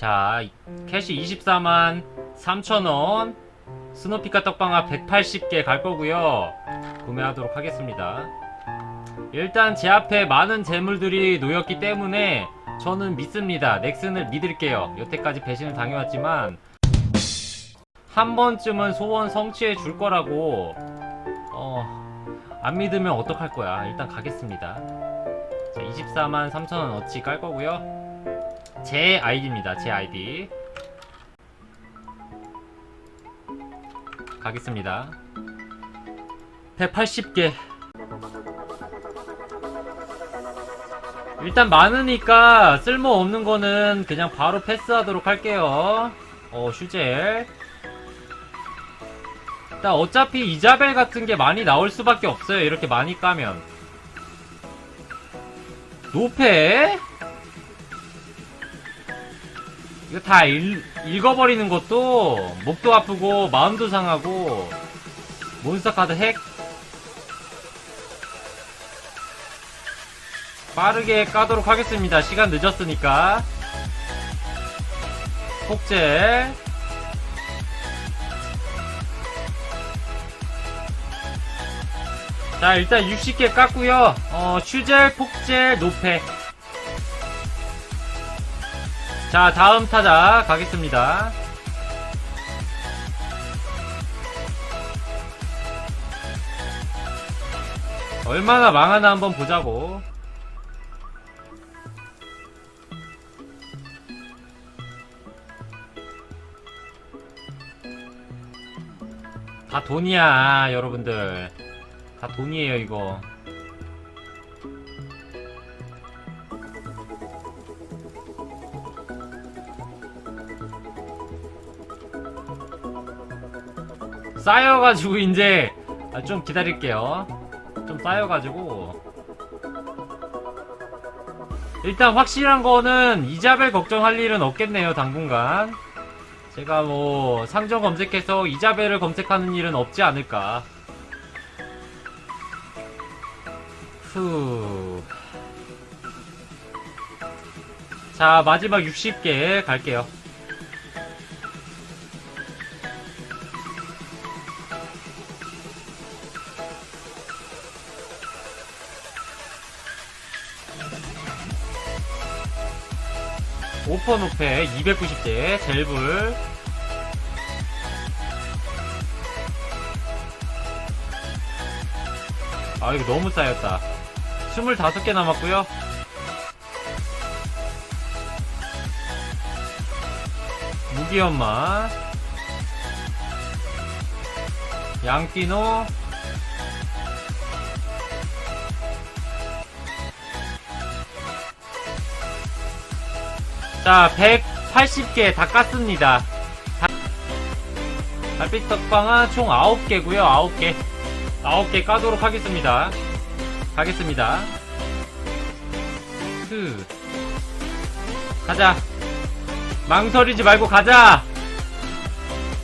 자, 캐시 24만 3천원. 스노피카 떡방아 180개 갈 거고요. 구매하도록 하겠습니다. 일단 제 앞에 많은 재물들이 놓였기 때문에 저는 믿습니다. 넥슨을 믿을게요. 여태까지 배신을 당해왔지만 한 번쯤은 소원 성취해 줄 거라고 어, 안 믿으면 어떡할 거야. 일단 가겠습니다. 자, 24만 3천원 어치 깔 거고요. 제 아이디입니다. 제 아이디. 가겠습니다. 180개. 일단 많으니까 쓸모없는 거는 그냥 바로 패스하도록 할게요. 어, 슈젤. 일단 어차피 이자벨 같은 게 많이 나올 수밖에 없어요. 이렇게 많이 까면. 노페? 이거 다 읽, 읽어버리는 것도 목도 아프고 마음도 상하고 몬스터 카드 핵. 빠르게 까도록 하겠습니다. 시간 늦었으니까. 폭제. 자 일단 60개 깠고요. 어, 슈젤, 폭제, 노페 자 다음 타자 가겠습니다. 얼마나 망하나 한번 보자고. 다 돈이야 여러분들. 다 돈이에요 이거 쌓여가지고 이제 아, 좀 기다릴게요 좀 쌓여가지고 일단 확실한 거는 이자벨 걱정할 일은 없겠네요 당분간 제가 뭐 상점 검색해서 이자벨을 검색하는 일은 없지 않을까 후. 자, 마지막 60개 갈게요. 오퍼 노페 290개 젤불 아 이거 너무 쌓였다. 25개 남았고요. 무기엄마. 양띠노 자 180개 다 깠습니다 달빛 떡방아 총 9개고요 9개 9개 까도록 하겠습니다. 가겠습니다. 그 가자. 망설이지 말고 가자.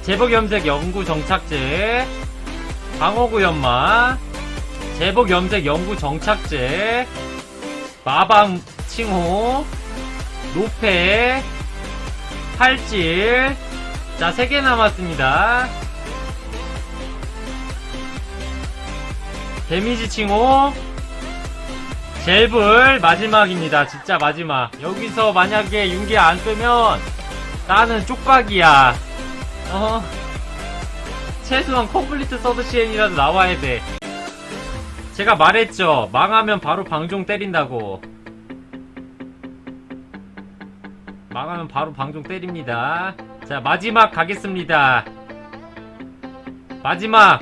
제복 염색 연구 정착제. 방어구 연마. 제복 염색 연구 정착제. 마방 칭호. 노페. 팔질. 자, 3개 남았습니다. 데미지 칭호. 젤불 마지막입니다. 진짜 마지막. 여기서 만약에 윤기 안 뜨면 나는 쪽박이야. 어 최소한 컴플리트 서드 시엔이라도 나와야 돼. 제가 말했죠. 망하면 바로 방종 때린다고 망하면 바로 방종 때립니다. 자 마지막 가겠습니다. 마지막